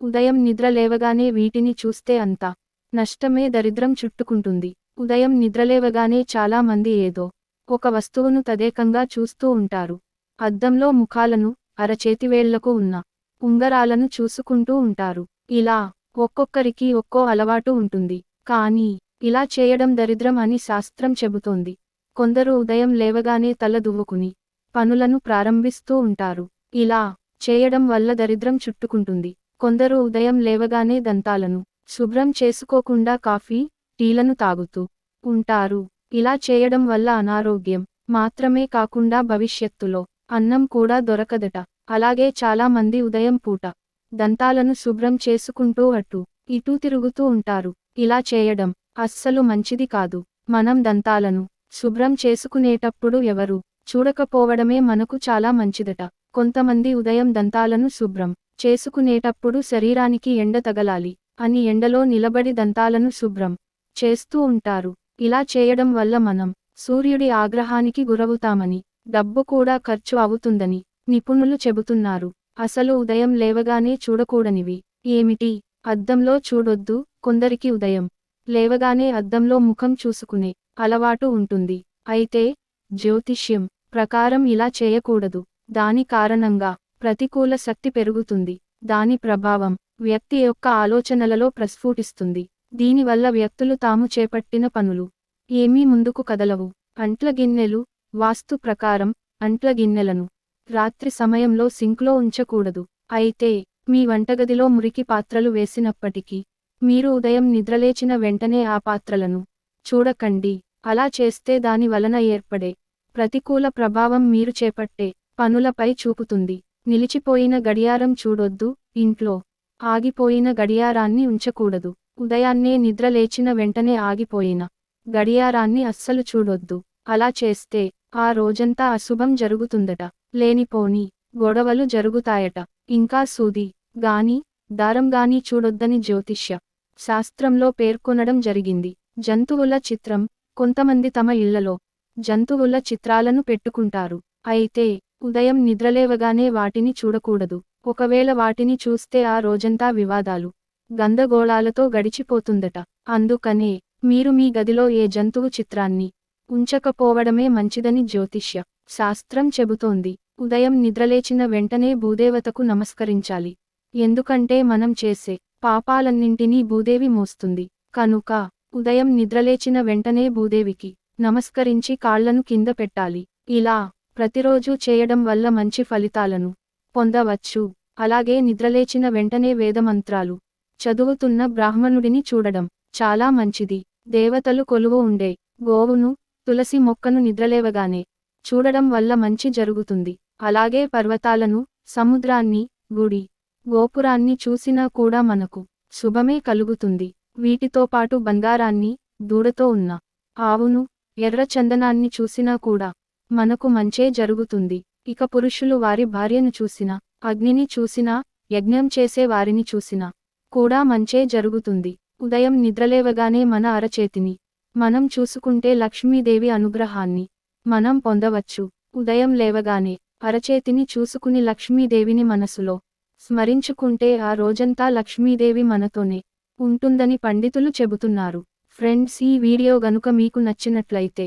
ఉదయం నిద్ర లేవగానే వీటిని చూస్తే అంతా నష్టమే దరిద్రం చుట్టుకుంటుంది. ఉదయం నిద్రలేవగానే చాలా మంది ఏదో ఒక వస్తువును తదేకంగా చూస్తూ ఉంటారు. అద్దంలో ముఖాలను అరచేతివేళ్ళకు ఉన్న ఉంగరాలను చూసుకుంటూ ఉంటారు. ఇలా ఒక్కొక్కరికి ఒక్కో అలవాటు ఉంటుంది. కానీ ఇలా చేయడం దరిద్రం అని శాస్త్రం చెబుతోంది. కొందరు ఉదయం లేవగానే తల దువ్వుకుని పనులను ప్రారంభిస్తూ ఉంటారు. ఇలా చేయడం వల్ల దరిద్రం చుట్టుకుంటుంది. కొందరు ఉదయం లేవగానే దంతాలను శుభ్రం చేసుకోకుండా కాఫీ టీలను తాగుతూ ఉంటారు. ఇలా చేయడం వల్ల అనారోగ్యం మాత్రమే కాకుండా భవిష్యత్తులో అన్నం కూడా దొరకదట. అలాగే చాలా మంది ఉదయం పూట దంతాలను శుభ్రం చేసుకుంటూ అటు ఇటూ తిరుగుతూ ఉంటారు. ఇలా చేయడం అస్సలు మంచిది కాదు. మనం దంతాలను శుభ్రం చేసుకునేటప్పుడు ఎవరు చూడకపోవడమే మనకు చాలా మంచిదట. కొంతమంది ఉదయం దంతాలను శుభ్రం చేసుకునేటప్పుడు శరీరానికి ఎండ తగలాలి అని ఎండలో నిలబడి దంతాలను శుభ్రం చేస్తూ ఉంటారు. ఇలా చేయడం వల్ల మనం సూర్యుడి ఆగ్రహానికి గురవుతామని డబ్బు కూడా ఖర్చు అవుతుందని నిపుణులు చెబుతున్నారు. అసలు ఉదయం లేవగానే చూడకూడనివి. ఏమిటి? అద్దంలో చూడొద్దు కొందరికి ఉదయం లేవగానే అద్దంలో ముఖం చూసుకునే అలవాటు ఉంటుంది. అయితే జ్యోతిష్యం ప్రకారం ఇలా చేయకూడదు. దాని కారణంగా ప్రతికూల శక్తి పెరుగుతుంది. దాని ప్రభావం వ్యక్తి యొక్క ఆలోచనలలో ప్రస్ఫుటిస్తుంది. దీనివల్ల వ్యక్తులు తాము చేపట్టిన పనులు ఏమీ ముందుకు కదలవు. అంట్ల గిన్నెలు వాస్తు ప్రకారం అంట్ల గిన్నెలను రాత్రి సమయంలో సింక్లో ఉంచకూడదు. అయితే మీ వంటగదిలో మురికి పాత్రలు వేసినప్పటికీ మీరు ఉదయం నిద్రలేచిన వెంటనే ఆ పాత్రలను చూడకండి. అలా చేస్తే దాని వలన ఏర్పడే ప్రతికూల ప్రభావం మీరు చేపట్టే పనులపై చూపుతుంది. నిలిచిపోయిన గడియారం చూడొద్దు ఇంట్లో ఆగిపోయిన గడియారాన్ని ఉంచకూడదు. ఉదయాన్నే నిద్రలేచిన వెంటనే ఆగిపోయిన గడియారాన్ని అస్సలు చూడొద్దు. అలా చేస్తే ఆ రోజంతా అశుభం జరుగుతుందట. లేనిపోని గొడవలు జరుగుతాయట. ఇంకా సూది గాని దారం గాని చూడొద్దని జ్యోతిష్య శాస్త్రంలో పేర్కొనడం జరిగింది. జంతువుల చిత్రం కొంతమంది తమ ఇళ్ళలో జంతువుల చిత్రాలను పెట్టుకుంటారు. అయితే ఉదయం నిద్రలేవగానే వాటిని చూడకూడదు. ఒకవేళ వాటిని చూస్తే ఆ రోజంతా వివాదాలు గందగోళాలతో గడిచిపోతుందట. అందుకనే మీరు మీ గదిలో ఏ జంతువు చిత్రాన్ని ఉంచకపోవడమే మంచిదని జ్యోతిష్య శాస్త్రం చెబుతోంది. ఉదయం నిద్రలేచిన వెంటనే భూదేవతకు నమస్కరించాలి. ఎందుకంటే మనం చేసే పాపాలన్నింటినీ భూదేవి మోస్తుంది. కనుక ఉదయం నిద్రలేచిన వెంటనే భూదేవికి నమస్కరించి కాళ్ళను కింద పెట్టాలి. ఇలా ప్రతిరోజూ చేయడం వల్ల మంచి ఫలితాలను పొందవచ్చు. అలాగే నిద్రలేచిన వెంటనే వేదమంత్రాలు చదువుతున్న బ్రాహ్మణుడిని చూడడం చాలా మంచిది. దేవతలు కొలువు ఉండే గోవును తులసి మొక్కను నిద్రలేవగానే చూడడం వల్ల మంచి జరుగుతుంది. అలాగే పర్వతాలను సముద్రాన్ని గుడి గోపురాన్ని చూసినా కూడా మనకు శుభమే కలుగుతుంది. వీటితో పాటు బంగారాన్ని దూడతో ఉన్న ఆవును ఎర్ర చందనాన్ని చూసినా కూడా మనకు మంచే జరుగుతుంది. ఇక పురుషులు వారి భార్యను చూసినా అగ్నిని చూసినా యజ్ఞం చేసే వారిని చూసినా కూడా మంచే జరుగుతుంది. ఉదయం నిద్రలేవగానే మన అరచేతిని మనం చూసుకుంటే లక్ష్మీదేవి అనుగ్రహాన్ని మనం పొందవచ్చు. ఉదయం లేవగానే అరచేతిని చూసుకుని లక్ష్మీదేవిని మనసులో స్మరించుకుంటే ఆ రోజంతా లక్ష్మీదేవి మనతోనే ఉంటుందని పండితులు చెబుతున్నారు. ఫ్రెండ్స్ ఈ వీడియో గనుక మీకు నచ్చినట్లయితే